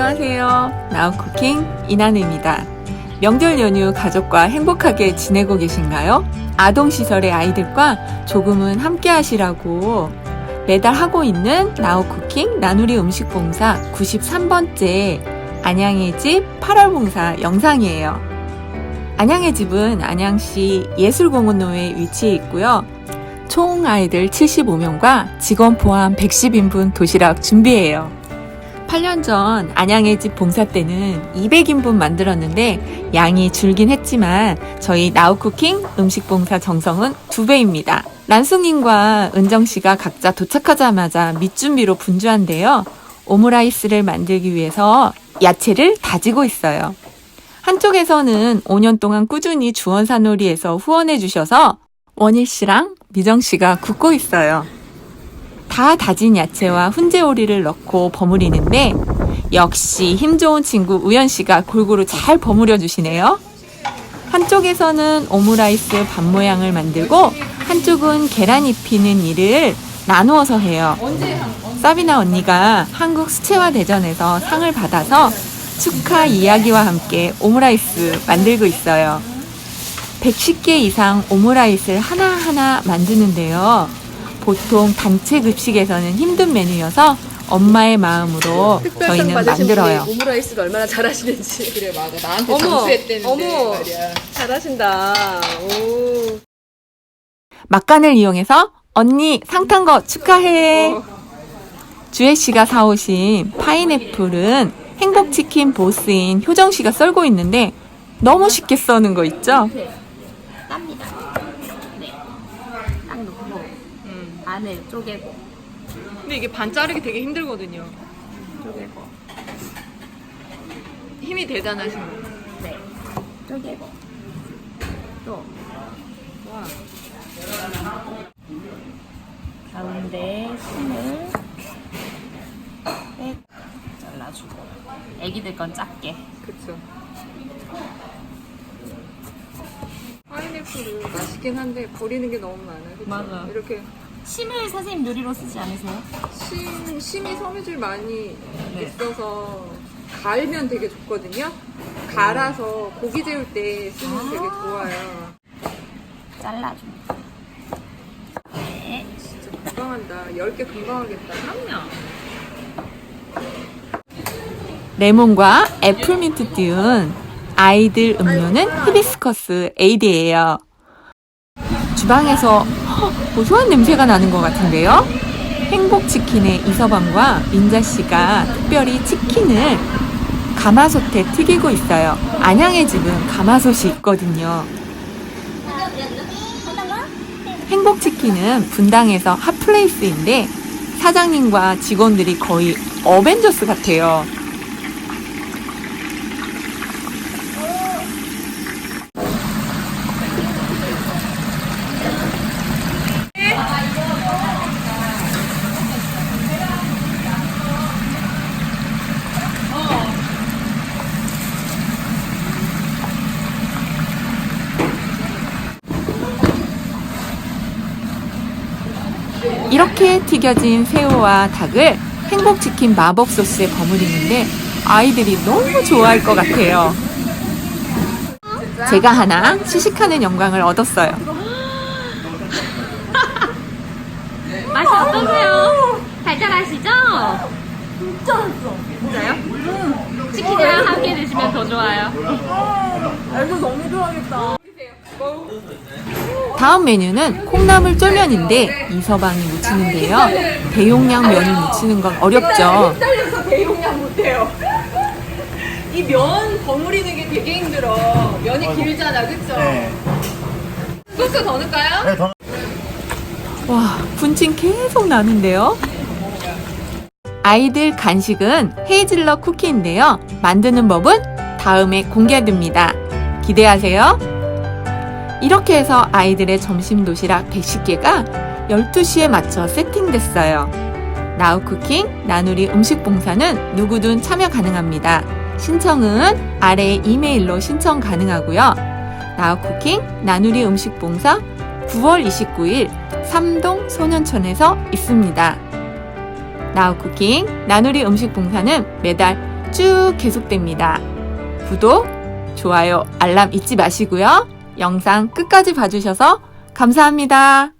안녕하세요. 나우쿠킹 이나느입니다. 명절 연휴 가족과 행복하게 지내고 계신가요? 아동시설의 아이들과 조금은 함께 하시라고 매달 하고 있는 나우쿠킹 나누리 음식봉사 93번째 안양의 집 8월 봉사 영상이에요. 안양의 집은 안양시 예술공원로에 위치해 있고요. 총 아이들 75명과 직원 포함 110인분 도시락 준비해요. 8년 전 안양의 집 봉사 때는 200인분 만들었는데 양이 줄긴 했지만 저희 나우쿠킹 음식 봉사 정성은 2배입니다. 란숙님과 은정씨가 각자 도착하자마자 밑준비로 분주한데요. 오므라이스를 만들기 위해서 야채를 다지고 있어요. 한쪽에서는 5년 동안 꾸준히 주원사놀이에서 후원해 주셔서 원일 씨랑 미정 씨가 굽고 있어요. 다 다진 야채와 훈제 오리를 넣고 버무리는데 역시 힘 좋은 친구 우연 씨가 골고루 잘 버무려 주시네요. 한쪽에서는 오므라이스 밥 모양을 만들고 한쪽은 계란 입히는 일을 나누어서 해요. 사비나 언니가 한국 수채화 대전에서 상을 받아서 축하 이야기와 함께 오므라이스 만들고 있어요. 110개 이상 오므라이스를 하나하나 만드는데요. 보통 단체 급식에서는 힘든 메뉴여서 엄마의 마음으로 저희는 만들어요. 오므라이스를 얼마나 잘하시는지. 그래 맞아 나한테 어머, 장수했대는데 어머. 말이야 잘하신다. 오. 막간을 이용해서 언니 상탄 거 축하해. 어. 주혜 씨가 사오신 파인애플은 행복치킨 보스인 효정 씨가 썰고 있는데 너무 쉽게 써는 거 있죠? 안을 쪼개고 근데 이게 반 자르기 되게 힘들거든요. 쪼개고 힘이 대단하신 거. 네. 쪼개고 또 와. 가운데 심을 빼고 잘라주고 애기들 건 작게 그쵸. 파인애플은 맛있긴 한데 버리는 게 너무 많아요. 그쵸? 맞아. 이렇게 심을 선생님 요리로 쓰지 않으세요? 심, 심이 섬유질 많이 네. 있어서 갈면 되게 좋거든요. 갈아서 고기 재울 때 쓰면 되게 아. 좋아요. 잘라줍니다. 네. 진짜 금방 한다. 10개 금방 하겠다. 그럼요. 레몬과 애플민트 띄운 아이들 음료는 히비스커스 에이드예요. 주방에서 허, 고소한 냄새가 나는 것 같은데요. 행복치킨의 이서방과 민자 씨가 특별히 치킨을 가마솥에 튀기고 있어요. 안양의 집은 가마솥이 있거든요. 행복치킨은 분당에서 핫플레이스인데 사장님과 직원들이 거의 어벤져스 같아요. 이렇게 튀겨진 새우와 닭을 행복치킨 마법 소스에 버무리는데 아이들이 너무 좋아할 것 같아요. 제가 하나 시식하는 영광을 얻었어요. 맛이 어떠세요? 달달하시죠? 진짜요? 치킨이랑 함께 드시면 더 좋아요. 다음 메뉴는 콩나물 쫄면인데 이서방이 무치는데요. 대용량 면을 무치는 건 어렵죠. 헷갈려서 대용량 못해요. 이 면 버무리는 게 되게 힘들어. 면이 길잖아, 그쵸? 네. 소스 더 넣을까요? 네, 더 와, 군침 계속 나는데요. 아이들 간식은 헤이즐넛 쿠키인데요. 만드는 법은 다음에 공개됩니다. 기대하세요. 이렇게 해서 아이들의 점심 도시락 110개가 12시에 맞춰 세팅됐어요. 나우쿠킹 나누리 음식 봉사는 누구든 참여 가능합니다. 신청은 아래 이메일로 신청 가능하고요. 나우쿠킹 나누리 음식 봉사 9월 29일 삼동 소년촌에서 있습니다. 나우쿠킹 나누리 음식 봉사는 매달 쭉 계속됩니다. 구독, 좋아요, 알람 잊지 마시고요. 영상 끝까지 봐주셔서 감사합니다.